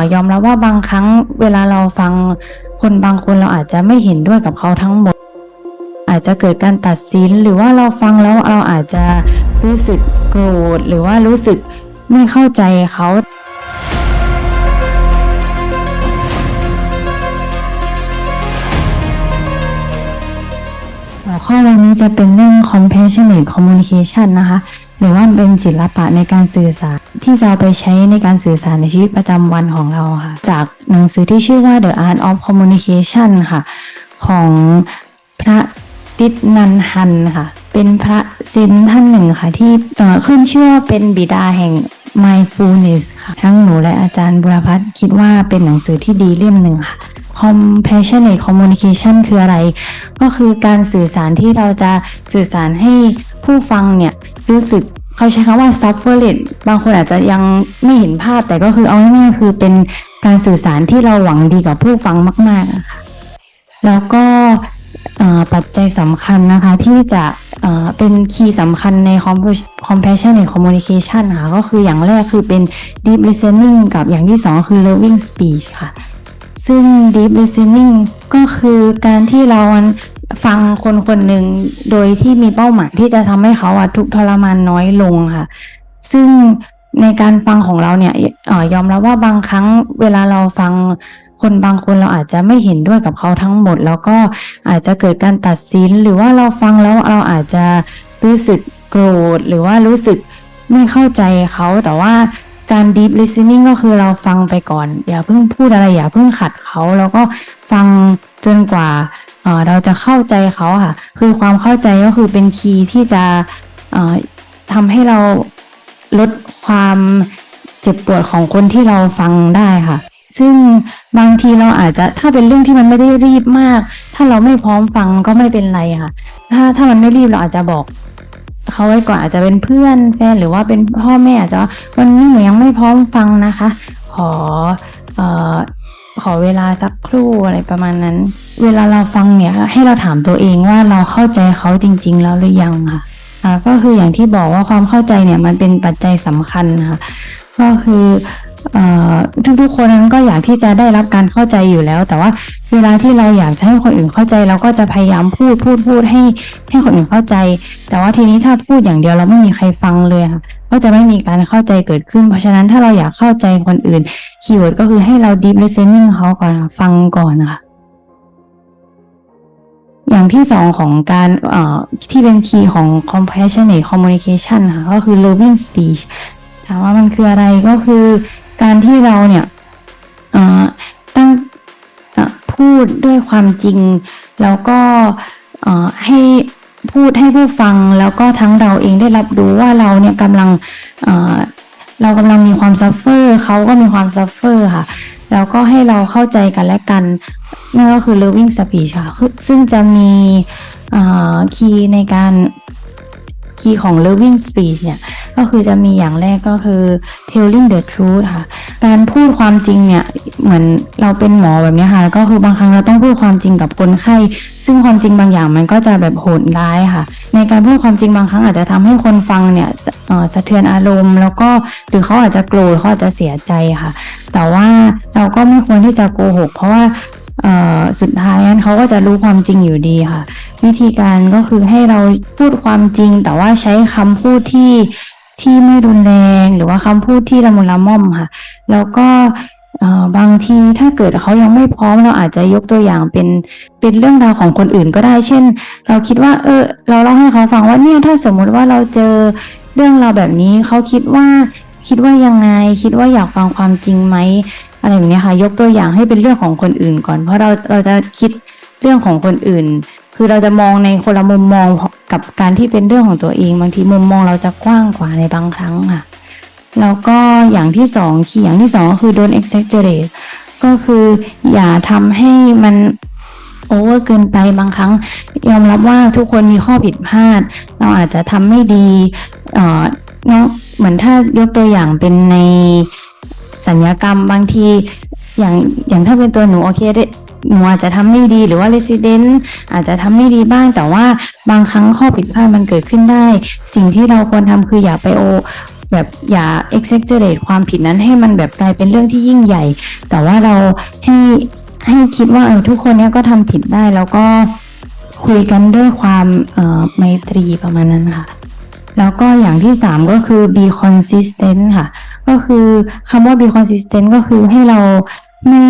อยอมรับว่าบางครั้งเวลาเราฟังคนบางคนเราอาจจะไม่เห็นด้วยกับเขาทั้งหมด อาจจะเกิดการตัดสินหรือว่าเราฟังแล้วเราอาจจะรู้สึกโกรธหรือว่ารู้สึกไม่เข้าใจเขาหัวข้อวันนี้จะเป็นเรื่อง compassionate communication นะคะ หรือว่าเป็นศิลปะในการสื่อสาร ที่จะเอาไปใช้ในการสื่อสารในชีวิตประจำวันของเราค่ะ จากหนังสือที่ชื่อว่า The Art of Communication ค่ะ ของพระติดนันฮันค่ะ เป็นพระเซนท่านหนึ่งค่ะ ที่ขึ้นชื่อว่าเป็นบิดาแห่ง mindfulness ค่ะ ทั้งหนูและอาจารย์บุรพัฒน์คิดว่าเป็นหนังสือที่ดีเล่มหนึ่งค่ะ compassionate communication คืออะไร ก็คือการสื่อสารที่เราจะสื่อสารให้ผู้ฟังเนี่ยรู้สึก เขาใช้คำว่า sufferate บางคนอาจจะยังไม่เห็นภาพแต่ก็คือเอาง่ายๆคือเป็นการสื่อสารที่เราหวังดีกับผู้ฟังมากๆอะค่ะแล้วก็ปัจจัยสำคัญนะคะที่จะเป็นคีย์สำคัญใน compa- compassionate communication ค่ะ ก็คืออย่างแรกคือเป็น deep listening กับอย่างที่สองคือ loving speech ค่ะ ซึ่ง deep listening ก็คือการที่เราฟังคนคนหนึ่งโดยที่มีเป้าหมายที่จะทำให้เขาอะทุกทรมานน้อยลงค่ะ ซึ่งในการฟังของเราเนี่ยออยอมรับว่าบางครั้งเวลาเราฟังคนบางคนเราอาจจะไม่เห็นด้วยกับเขาทั้งหมด แล้วก็อาจจะเกิดการตัดสิน หรือว่าเราฟังแล้วเราอาจจะรู้สึกโกรธหรือว่ารู้สึกไม่เข้าใจเขาแต่ว่า การ deep listening ก็คือเราฟังไปก่อน อย่าเพิ่งพูดอะไรอย่าเพิ่งขัดเขาแล้วก็ฟังจนกว่าเราจะเข้าใจเขาค่ะ คือความเข้าใจก็คือเป็นคีย์ที่จะทำให้เราลดความเจ็บปวดของคนที่เราฟังได้ค่ะ ซึ่งบางทีเราอาจจะถ้าเป็นเรื่องที่มันไม่ได้รีบมาก ถ้าเราไม่พร้อมฟังก็ไม่เป็นไรค่ะ ถ้าถ้ามันไม่รีบเราอาจจะบอก เขาไว้ก่อนอาจจะเป็นเพื่อนแฟนหรือว่าเป็นพ่อแม่อาจจะวันนี้หนูยังไม่พร้อมฟังนะคะ ขอเอ่อขอเวลาสักครู่อะไรประมาณนั้น เวลาเราฟังเนี่ยให้เราถามตัวเองว่าเราเข้าใจเขาจริง ๆ แล้วหรือยังค่ะอ่าก็คืออย่างที่บอกว่าความเข้าใจเนี่ยมันเป็นปัจจัยสำคัญค่ะก็คือเอ่อทุกๆคนนั้นก็อยากที่จะได้รับการเข้าใจอยู่แล้ว แต่ว่า เวลาที่เราอยากจะให้คนอื่นเข้าใจเราก็จะพยายามพูดพูดพูดให้ให้คนอื่นเข้าใจ แต่ว่าทีนี้ถ้าพูดอย่างเดียวเราไม่มีใครฟังเลยค่ะก็จะไม่มีการเข้าใจเกิดขึ้น เพราะฉะนั้นถ้าเราอยากเข้าใจคนอื่นคีย์เวิร์ดก็คือให้เรา deep listening เขาก่อนฟังก่อนค่ะอย่างที่สองของการเอ่อที่เป็นคีย์ของ compassionate communication ค่ะก็คือ loving speech ถามว่ามันคืออะไรก็คือการที่เราเนี่ย ดด้วยความจริง แล้วก็ให้พูดให้ผู้ฟังแล้วก็ทั้งเราเองได้รับรู้ว่าเราเนี่ยกำลังเเรากำลังมีความซัฟเฟอร์เขาก็มีความซัฟเฟอร์ค่ะ แล้วก็ให้เราเข้าใจกันและกันนั่นก็คือ loving speech ค่ะซึ่งจะมีคีย์ในการคีย์ของ loving speech เนี่ย ก็คือจะมีอย่างแรกก็คือ telling the truth ค่ะ การพูดความจริงเนี่ยเหมือนเราเป็นหมอแบบนี้ค่ะก็คือบางครั้งเราต้องพูดความจริงกับคนไข้ ซึ่งความจริงบางอย่างมันก็จะแบบโหดร้ายค่ะ ในการพูดความจริงบางครั้งอาจจะทำให้คนฟังเนี่ยสะเทือนอารมณ์ แล้วก็หรือเขาอาจจะโกรธเขาอาจจะเสียใจค่ะ แต่ว่าเราก็ไม่ควรที่จะโกหก เพราะว่าสุดท้ายนั้นเขาก็จะรู้ความจริงอยู่ดีค่ะ วิธีการก็คือให้เราพูดความจริง แต่ว่าใช้คำพูดที่ ที่ไม่รุนแรงหรือว่าคำพูดที่ละมุนละม่อมค่ะ แล้วก็บางทีถ้าเกิดเขายังไม่พร้อมเราอาจจะยกตัวอย่างเป็นเป็นเรื่องราวของคนอื่นก็ได้ เช่น เราคิดว่า เออ เราเล่าให้เขาฟังว่าเนี่ยถ้าสมมุติว่าเราเจอเรื่องราวแบบนี้เขาคิดว่าคิดว่ายังไง คิดว่าอยากฟังความจริงไหมอะไรแบบนี้ค่ะ ยกตัวอย่างให้เป็นเรื่องของคนอื่นก่อน เพราะเราเราจะคิดเรื่องของคนอื่น คือเราจะมองในคนละมุมมองกับการที่เป็นเรื่องของตัวเอง บางทีมุมมองเราจะกว้างกว่าในบางครั้งค่ะแล้วก็อย่างที่สองคืออย่างที่สองก็คือ don't exaggerate ก็คืออย่าทำให้มันโอเวอร์เกินไปบางครั้ง ยอมรับว่าทุกคนมีข้อผิดพลาด เราอาจจะทำไม่ดีเอ่อเนาะเหมือนถ้ายกตัวอย่างเป็นในสัญญกรรมบางทีอย่างอย่างถ้าเป็นตัวหนูโอเคได้ หนูอาจจะทำไม่ดีหรือว่า resident อาจจะทำไม่ดีบ้าง แต่ว่าบางครั้งข้อผิดพลาดมันเกิดขึ้นได้ สิ่งที่เราควรทำคืออย่าไปโอแบบอย่า exaggerate ความผิดนั้นให้มันแบบกลายเป็นเรื่องที่ยิ่งใหญ่ แต่ว่าเราให้ให้คิดว่าเออทุกคนเนี้ยก็ทำผิดได้แล้วก็คุยกันด้วยความเอ่อไมตรีประมาณนั้นค่ะแล้วก็อย่างที่สามก็คือ be consistent ค่ะ ก็คือคำว่า be consistent ก็คือให้เราไม่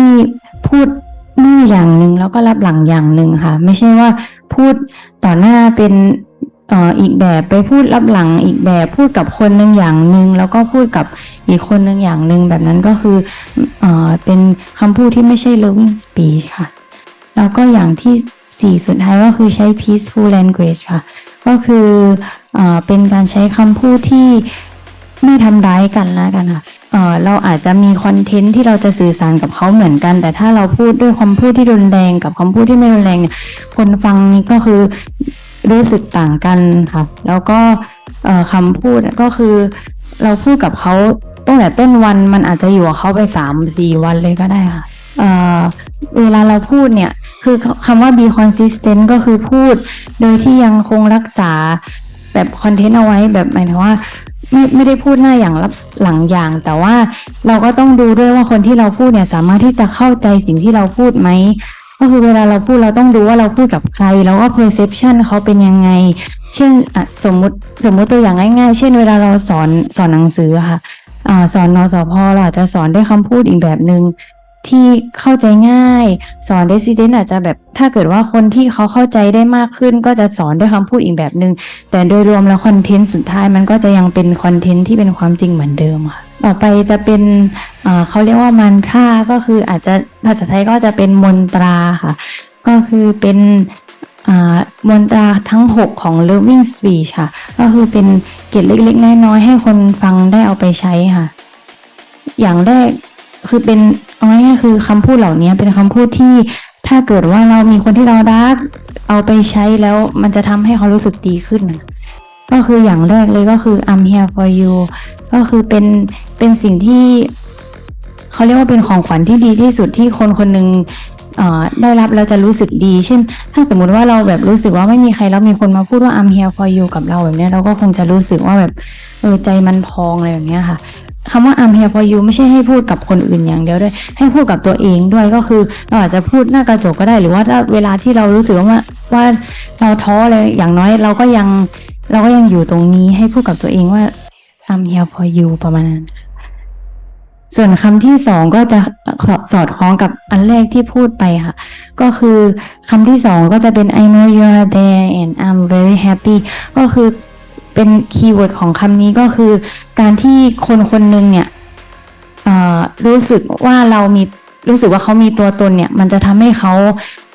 พูด หน้าอย่างหนึ่งแล้วก็รับหลังอย่างหนึ่งค่ะ ไม่ใช่ว่าพูดต่อหน้าเป็นอีกแบบไปพูดรับหลังอีกแบบพูดกับคนหนึ่งอย่างหนึ่งแล้วก็พูดกับอีกคนหนึ่งอย่างหนึ่งแบบนั้นก็คือเออเป็นคำพูดที่ไม่ใช่ loving speech ค่ะ แล้วก็อย่างที่สี่สุดท้ายก็คือใช้ peaceful language ค่ะ ก็คือเออเป็นการใช้คำพูดที่ไม่ทำร้ายกันแล้วกันค่ะ เราอาจจะมีคอนเทนต์ที่เราจะสื่อสารกับเขาเหมือนกัน แต่ถ้าเราพูดด้วยคำพูดที่รุนแรงกับคำพูดที่ไม่รุนแรงเนี่ยคนฟังนี่ก็คือรู้สึกต่างกันค่ะแล้วก็คำพูดก็คือเราพูดกับเขาตั้งแต่ต้นวันมันอาจจะอยู่กับเขาไปสามสี่วันเลยก็ได้ค่ะเเวลาเราพูดเนี่ยคือคำว่า be consistent ก็คือพูด โดยที่ยังคงรักษาแบบคอนเทนต์เอาไว้แบบหมายถึงว่า ไม่ไม่ได้พูดหน้าอย่างรับหลังอย่าง แต่ว่าเราก็ต้องดูด้วยว่าคนที่เราพูดเนี่ยสามารถที่จะเข้าใจสิ่งที่เราพูดไหมก็คือเวลาเราพูดเราต้องดูว่าเราพูดกับใคร แล้วก็ perception เขาเป็นยังไง เช่นอะสมมติสมมติตัวอย่างง่ายๆ เช่น เวลาเราสอนสอนหนังสือค่ะอสอนนอสพเราอาจจะสอนด้วยคำพูดอีกแบบหนึ่ง ที่เข้าใจง่าย สอน Resident อาจจะแบบถ้าเกิดว่าคนที่เขาเข้าใจได้มากขึ้น ก็จะสอนด้วยคำพูดอีกแบบหนึง่งแต่โดยรวมแล้วคอนเทนต์สุดท้ายมันก็จะยังเป็นคอนเทนต์ที่เป็นความจริงเหมือนเดิมค่ะต่อไปจะเป็นเขาเรียกว่ามันท่าก็คืออาจจะภาษาไทยก็จะเป็นมนตราค่ะ ก็คือเป็นมนตราทั้ง 6 ของ Loving Speech ค่ะ ก็คือเป็นเกร็ดเล็กๆ น้อยๆ ให้คนฟังได้เอาไปใช้ค่ะ อย่างแรก คือเป็นเอาง่ายๆคือคำพูดเหล่านี้เป็นคำพูดที่ถ้าเกิดว่าเรามีคนที่เรารัก เอาไปใช้แล้วมันจะทำให้เขารู้สึกดีขึ้นก็คืออย่างแรกเลยก็คือ I'm here for you ก็คือเป็นเป็นสิ่งที่เขาเรียกว่าเป็นของขวัญที่ดีที่สุดที่คนคนหนึ่งได้รับแล้วจะรู้สึกดี เช่น ถ้าสมมติว่าเราแบบรู้สึกว่าไม่มีใครแล้วมีคนมาพูดว่า I'm here for you กับเราแบบนี้เราก็คงจะรู้สึกว่าแบบเออใจมันพองอะไรแบบเนี้ยค่ะ คำว่า I'm here for you ไม่ใช่ให้พูดกับคนอื่นอย่างเดียวด้วย ให้พูดกับตัวเองด้วยก็คือเราอาจจะพูดหน้ากระจกก็ได้ หรือว่าถ้าเวลาที่เรารู้สึกว่าว่าเราท้อเลยอย่างน้อยเราก็ยังเราก็ยังอยู่ตรงนี้ให้พูดกับตัวเองว่า I'm here for you ประมาณนั้นส่วนคำที่สองก็จะสอดคล้องกับอันแรกที่พูดไปค่ะ ก็คือคำที่สองก็จะเป็น I know you are there and I'm very happy ก็คือ เป็นคีย์เวิร์ดของคำนี้ก็คือ การที่คนคนหนึ่งเนี่ยรู้สึกว่าเรามีรู้สึกว่าเขามีตัวตนเนี่ย มันจะทำให้เขา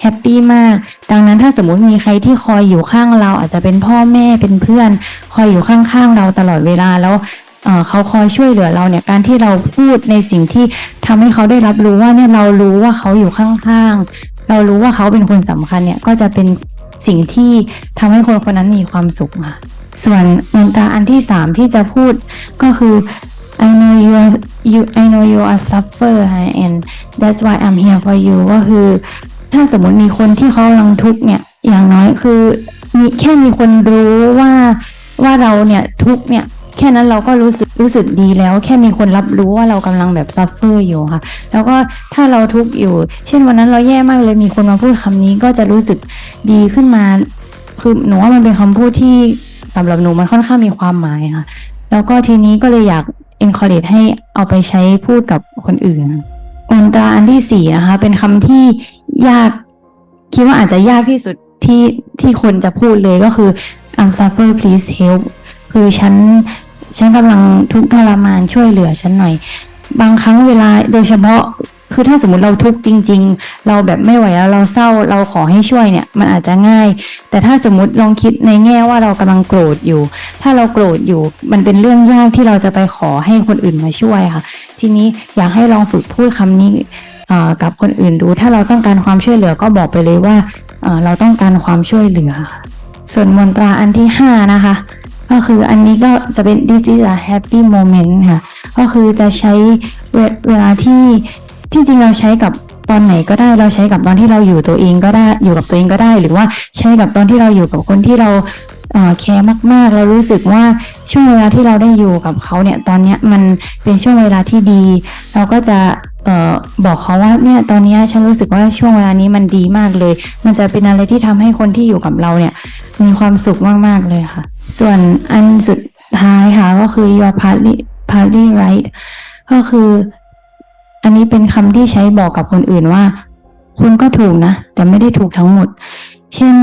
แฮปปี้มาก ดังนั้นถ้าสมมติมีใครที่คอยอยู่ข้างเรา อาจจะเป็นพ่อแม่เป็นเพื่อน คอยอยู่ข้างๆเราตลอดเวลาแล้วเอ่อเขาคอยช่วยเหลือเราเนี่ยการที่เราพูดในสิ่งที่ทำให้เขาได้รับรู้ว่าเนี่ยเรารู้ว่าเขาอยู่ข้างๆ เรารู้ว่าเขาเป็นคนสำคัญเนี่ยก็จะเป็นสิ่งที่ทำให้คนคนนั้นมีความสุขค่ะ ส่วนมนตราอันที่สามที่จะพูดก็คือ I know you are you I know you are suffer and that's why I'm here for you ก็คือ ถ้าสมมติมีคนที่เขากำลังทุกข์เนี่ย อย่างน้อยคือมีแค่มีคนรู้ว่าว่าเราเนี่ยทุกเนี่ยแค่นั้นเราก็รู้สึกรู้สึกดีแล้ว แค่มีคนรับรู้ว่าเรากำลังแบบซัฟเฟอร์อยู่ค่ะ แล้วก็ถ้าเราทุกข์อยู่ เช่นวันนั้นเราแย่มากเลยมีคนมาพูดคำนี้ก็จะรู้สึกดีขึ้นมา คือหนูว่ามันเป็นคำพูดที่ สำหรับหนูมันค่อนข้างมีความหมายค่ะ แล้วก็ทีนี้ก็เลยอยาก encourage ให้เอาไปใช้พูดกับคนอื่นอันตราอันที่สี่นะคะ เป็นคำที่ยาก คิดว่าอาจจะยากที่สุดที่ที่คนจะพูดเลยก็คือ I'm suffer please help คือฉันฉันกำลังทุกข์ทรมานช่วยเหลือฉันหน่อย บางครั้งเวลาโดยเฉพาะ คือถ้าสมมติเราทุกข์จริง ๆ เราแบบไม่ไหวแล้วเราเศร้าเราขอให้ช่วยเนี่ยมันอาจจะง่าย แต่ถ้าสมมติลองคิดในแง่ว่าเรากำลังโกรธอยู่ ถ้าเราโกรธอยู่มันเป็นเรื่องยากที่เราจะไปขอให้คนอื่นมาช่วยค่ะ ทีนี้อยากให้ลองฝึกพูดคำนี้กับคนอื่นดู ถ้าเราต้องการความช่วยเหลือก็บอกไปเลยว่าเราต้องการความช่วยเหลือ ส่วนมนตราอันที่ห้านะคะ ก็คืออันนี้ก็จะเป็น this is a happy moment ค่ะ ก็คือจะใช้เวเวลาที่ ที่จริงเราใช้กับตอนไหนก็ได้เราใช้กับตอนที่เราอยู่ตัวเองก็ได้อยู่กับตัวเองก็ได้ หรือว่าใช้กับตอนที่เราอยู่กับคนที่เราแคร์มาก ๆ เรารู้สึกว่าช่วงเวลาที่เราได้อยู่กับเขาเนี่ยตอนเนี้ยมันเป็นช่วงเวลาที่ดี เราก็จะออบอกเขาว่าเนี่ยตอนเนี้ยฉันรู้สึกว่าช่วงเวลานี้มันดีมากเลย มันจะเป็นอะไรที่ทำให้คนที่อยู่กับเราเนี่ย มีความสุขมาก ๆ เลยค่ะ ส่วนอันสุดท้ายค่ะก็คือ your partly partly right ก็คือ อันนี้เป็นคำที่ใช้บอกกับคนอื่นว่า คุณก็ถูกนะ แต่ไม่ได้ถูกทั้งหมด เช่น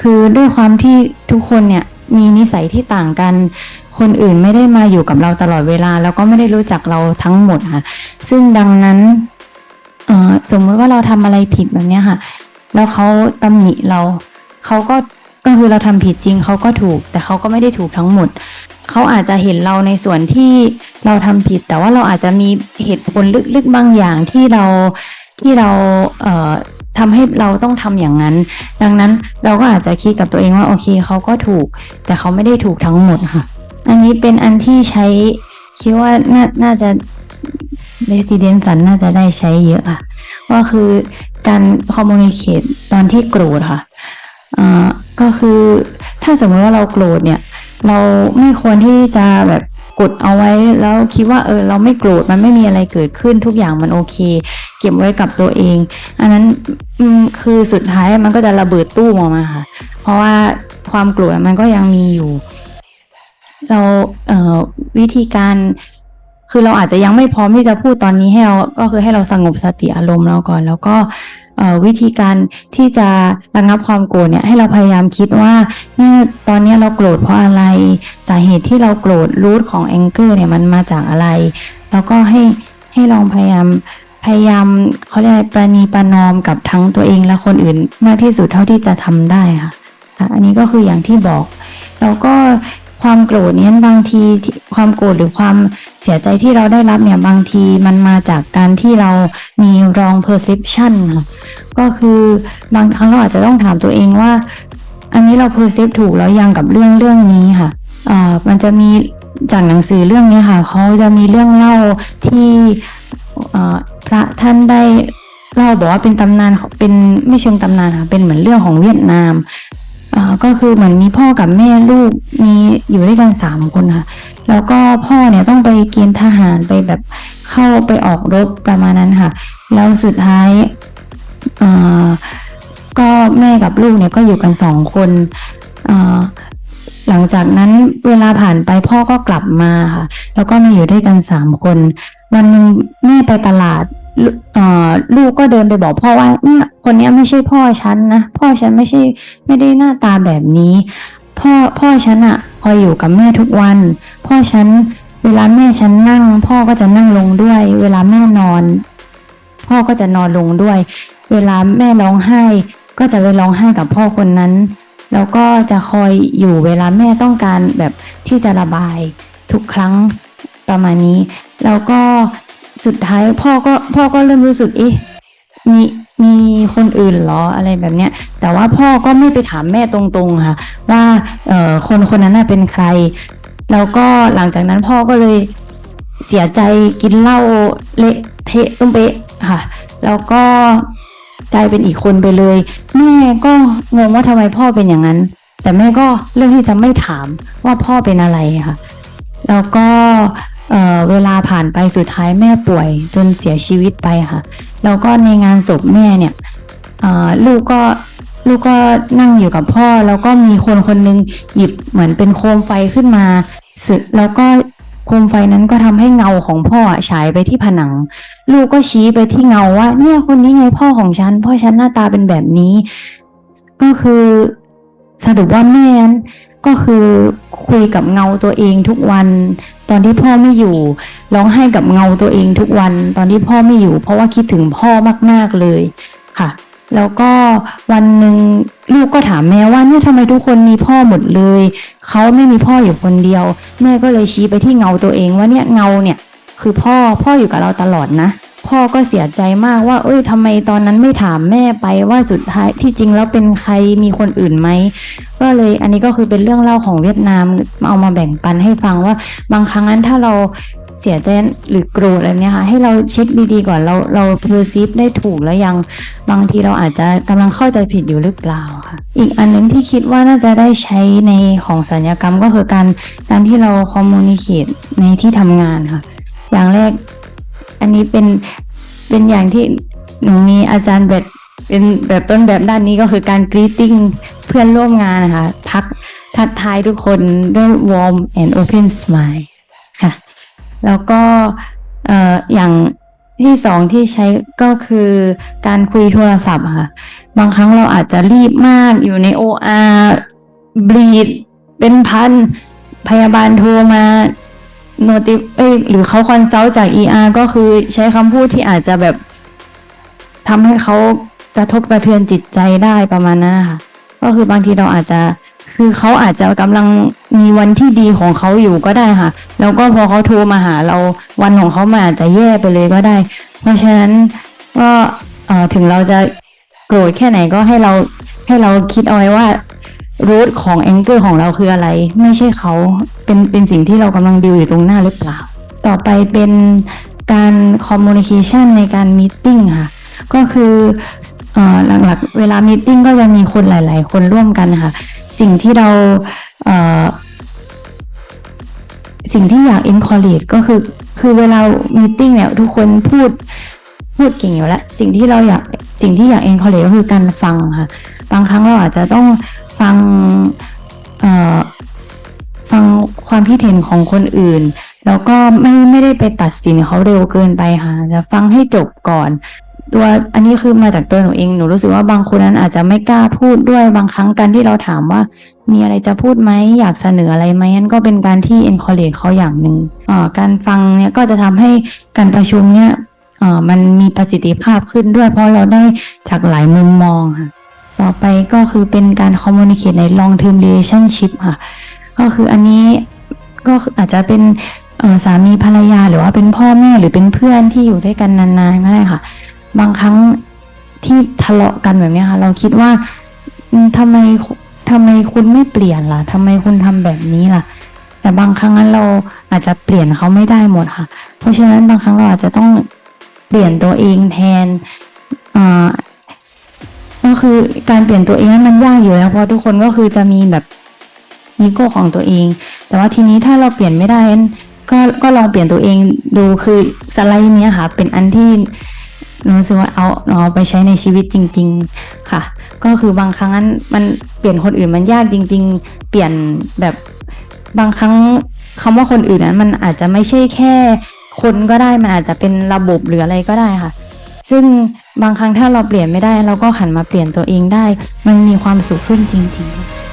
คือด้วยความที่ทุกคนเนี่ยมีนิสัยที่ต่างกัน คนอื่นไม่ได้มาอยู่กับเราตลอดเวลา แล้วก็ไม่ได้รู้จักเราทั้งหมดค่ะ ซึ่งดังนั้นสมมติว่าเราทำอะไรผิดแบบนี้ค่ะ แล้วเขาตำหนิเราเขาก็ก็คือเราทำผิดจริงเขาก็ถูก แต่เขาก็ไม่ได้ถูกทั้งหมดเขาอาจจะเห็นเราในส่วนที่ เราทำผิดแต่ว่าเราอาจจะมีเหตุผลลึกๆบางอย่างที่เราที่เราเอ่อทำให้เราต้องทำอย่างนั้น ดังนั้นเราก็อาจจะคิดกับตัวเองว่าโอเคเขาก็ถูก แต่เขาไม่ได้ถูกทั้งหมดค่ะ อันนี้เป็นอันที่ใช้คิดว่าน่านาจะเรส i เดนสันน่าจะได้ใช้เยอะค่ะก็คือการคอมมูนิเคตตอนที่โกรธค่ะอ่ก็คือถ้าสมมติว่าเราโกรธเนี่ย เราไม่ควรที่จะแบบ กดเอาไว้แล้วคิดว่าเออเราไม่โกรธมันไม่มีอะไรเกิดขึ้นทุกอย่างมันโอเค เก็บไว้กับตัวเอง อันนั้นคือสุดท้ายมันก็จะระเบิดตู้มออกมาค่ะ เพราะว่าความโกรธมันก็ยังมีอยู่ เราเอ่อวิธีการคือเราอาจจะยังไม่พร้อมที่จะพูดตอนนี้ให้เราก็คือให้เราสงบสติอารมณ์เราก่อน แล้วก็ วิธีการที่จะระงับความโกรธเนี่ยให้เราพยายามคิดว่าเนี่ยตอนนี้เราโกรธเพราะอะไรสาเหตุที่เราโกรธรูทของแองเกอร์เนี่ยมันมาจากอะไร แล้วก็ให้ให้ลองพยายามพยายามเขาเรียกประนีประนอมกับทั้งตัวเองและคนอื่นมากที่สุดเท่าที่จะทำได้ค่ะอันนี้ก็คืออย่างที่บอก แล้วก็ความโกรธเนี้ยบางทีความโกรธหรือความ เสียใจที่เราได้รับเนี่ยบางทีมันมาจากการที่เรามี wrong perception ค่ะก็คือบางครั้งเราอาจจะต้องถามตัวเองว่า อันนี้เรา perceive ถูกแล้วยังกับเรื่องเรื่องนี้ค่ะเอ่อมันจะมีจากหนังสือเรื่องนี้ค่ะเขาจะมีเรื่องเล่าที่เอ่อพระท่านได้เล่าบอกว่าเป็นตำนานของเป็นไม่เชิงตำนานค่ะเป็นเหมือนเรื่องของเวียดนาม ก็คือเหมือนมีพ่อกับแม่ลูกมีอยู่ด้วยกันสามคนค่ะ แล้วก็พ่อเนี่ยต้องไปเกณฑ์ทหารไปแบบเข้าไปออกรบประมาณนั้นค่ะ แล้วสุดท้ายก็แม่กับลูกเนี่ยก็อยู่กันสองคนหลังจากนั้นเวลาผ่านไปพ่อก็กลับมาค่ะ แล้วก็มาอยู่ด้วยกันสามคน วันหนึ่งแม่ไปตลาด ลูกก็เดินไปบอกพ่อว่าเนี่ยคนนี้ไม่ใช่พ่อฉันนะพ่อฉันไม่ใช่ไม่ได้หน้าตาแบบนี้ พ่อพ่อฉันอะคอยอยู่กับแม่ทุกวัน พ่อฉันเวลาแม่ฉันนั่ง พ่อก็จะนั่งลงด้วย เวลาแม่นอน พ่อก็จะนอนลงด้วย เวลาแม่ร้องไห้ ก็จะไปร้องไห้กับพ่อคนนั้น แล้วก็จะคอยอยู่เวลาแม่ต้องการแบบที่จะระบายทุกครั้งประมาณนี้ แล้วก็ สุดท้ายพ่อก็พ่อก็เริ่มรู้สึกเอ๊ะมีมีคนอื่นเหรออะไรแบบเนี้ย แต่ว่าพ่อก็ไม่ไปถามแม่ตรงๆค่ะ ว่าเอ่อคนคนนั้นน่ะเป็นใคร แล้วก็หลังจากนั้นพ่อก็เลยเสียใจกินเหล้าเละเทะตุ้มเป๊ะค่ะ แล้วก็กลายเป็นอีกคนไปเลย แม่ก็งงว่าทำไมพ่อเป็นอย่างนั้น แต่แม่ก็เลือกที่จะไม่ถามว่าพ่อเป็นอะไรค่ะ แล้วก็ เเวลาผ่านไปสุดท้ายแม่ป่วย จนเสียชีวิตไปค่ะ แล้วก็ในงานศพแม่เนี่ยลูกก็ลูกก็นั่งอยู่กับพ่อ แล้วก็มีคนคนหนึงหยิบเหมือนเป็นโคมไฟขึ้นมาสุดแล้วก็โคมไฟนั้นก็ทำให้เงาของพ่อฉายไปที่ผนัง ลูกก็ชี้ไปที่เงาว่าเนี่ยคนนี้ไงพ่อของฉัน พ่อฉันหน้าตาเป็นแบบนี้ ก็คือสรุปว่าแม่นั้น ก็คือคุยกับเงาตัวเองทุกวัน ตอนที่พ่อไม่อยู่ร้องไห้กับเงาตัวเองทุกวัน ตอนที่พ่อไม่อยู่ เพราะว่าคิดถึงพ่อมากๆเลยค่ะ แล้วก็วันหนึ่งลูกก็ถามแม่ว่าเนี่ยทำไมทุกคนมีพ่อหมดเลยเขาไม่มีพ่ออยู่คนเดียว แม่ก็เลยชี้ไปที่เงาตัวเองว่าเนี่ยเงาเนี่ย คือพ่อพ่ออยู่กับเราตลอดนะ พ่อก็เสียใจมากว่า เอ้ยทำไมตอนนั้นไม่ถามแม่ไปว่าสุดท้ายที่จริงแล้วเป็นใครมีคนอื่นไหมก็เลยอันนี้ก็คือเป็นเรื่องเล่าของเวียดนามเอามาแบ่งปันให้ฟังว่า บางครั้งนั้นถ้าเราเสียใจหรือโกรธอะไรเนี้ยค่ะให้เราช็คดีๆก่อนเราเราเพอร์ซีฟได้ถูกแล้วยังบางทีเราอาจจะกำลังเข้าใจผิดอยู่หรือเปล่าค่ะ อีกอันหนึงที่คิดว่าน่าจะได้ใช้ในของสัญญกรรมก็คือการการที่เราคอมมูนิเคตในที่ทำงานค่ะ อย่างแรก อันนี้เป็นเป็นอย่างที่หนูมีอาจารย์แบบเป็นแบบต้นแบบด้านนี้ก็คือการกรีตติ้งเพื่อนร่วมงานนะคะทักทักทายทุกคนด้วย warm and open smile ค่ะ แล้วก็เอ่ออย่างที่สองที่ใช้ก็คือการคุยโทรศัพท์ค่ะ บางครั้งเราอาจจะรีบมากอยู่ใน OR บลีดเป็นพันพยาบาลโทรมา โนติเอ้ยหรือเขาคอนซัลท์จาก ER ก็คือใช้คำพูดที่อาจจะแบบทำให้เขากระทบกระเทือนจิตใจได้ประมาณนั้นนะคะก็คือบางทีเราอาจจะคือเขาอาจจะกำลังมีวันที่ดีของเขาอยู่ก็ได้ค่ะ แล้วก็พอเขาโทรมาหาเราวันของเขามันอาจจะแย่ไปเลยก็ได้ เพราะฉะนั้นก็ถึงเราจะโกรธแค่ไหนก็ให้เราให้เราคิดเอาไว้ว่า รูทของแองเกอร์ของเราคืออะไร ไม่ใช่เขาเป็นเป็นสิ่งที่เรากำลังดิวอยู่ตรงหน้าหรือเปล่า ต่อไปเป็นการคอมมูนิเคชันในการมีติ้งค่ะ ก็คืออหลักๆ เวลามีติ้งก็จะมีคนหลาย ๆ คนร่วมกันค่ะ สิ่งที่เราเสิ่งที่อยาก encourage ก็คือคือเวลามีติ้งเนี่ยทุกคนพูดพูดเก่งอยู่แล้ว สิ่งที่เราอยากสิ่งที่อยาก encourage ก็คือการฟังค่ะ บางครั้งเราอาจจะต้อง ฟังเอ่อฟังความคิดเห็นของคนอื่น แล้วก็ไม่ไม่ได้ไปตัดสินเขาเร็วเกินไปค่ะจะฟังให้จบก่อน ตัวอันนี้คือมาจากตัวหนูเองหนูรู้สึกว่าบางคนนั้นอาจจะไม่กล้าพูดด้วยบางครั้งการที่เราถามว่า มีอะไรจะพูดไหมอยากเสนออะไรไหมนั่นก็เป็นการที่ encourage เขาอย่างหนึ่งอ่าการฟังเนี่ยก็จะทำให้การประชุมเนี่ยเอ่อมันมีประสิทธิภาพขึ้นด้วยเพราะเราได้จากหลายมุมมองค่ะ ต่อไปก็คือเป็นการ communicate ใน long term relationship ค่ะ ก็คืออันนี้ก็อาจจะเป็นสามีภรรยาหรือว่าเป็นพ่อแม่หรือเป็นเพื่อนที่อยู่ด้วยกันนานๆก็ได้ค่ะ บางครั้งที่ทะเลาะกันแบบนี้ค่ะ เราคิดว่าอืมทำไมทำไมคุณไม่เปลี่ยนล่ะทำไมคุณทำแบบนี้ล่ะ แต่บางครั้งนั้นเราอาจจะเปลี่ยนเขาไม่ได้หมดค่ะ เพราะฉะนั้นบางครั้งเราอาจจะต้องเปลี่ยนตัวเองแทนอ่า ก็คือการเปลี่ยนตัวเองนั้นมันยากอยู่แล้วเพราะทุกคนก็คือจะมีแบบอีโก้ของตัวเอง แต่ว่าทีนี้ถ้าเราเปลี่ยนไม่ได้นก็ก็ลองเปลี่ยนตัวเองดูคือสไลด์เนี้ยค่ะ เป็นอันที่หนูรู้สึกว่าเอาเอาไปใช้ในชีวิตจริง ๆค่ะ ก็คือบางครั้งนั้นมันเปลี่ยนคนอื่นมันยากจริง ๆ เปลี่ยนแบบบางครั้งคำว่าคนอื่นนั้นมันอาจจะไม่ใช่แค่คนก็ได้มันอาจจะเป็นระบบหรืออะไรก็ได้ค่ะ ซึ่งบางครั้งถ้าเราเปลี่ยนไม่ได้ เราก็หันมาเปลี่ยนตัวเองได้ มันมีความสุขขึ้นจริง ๆ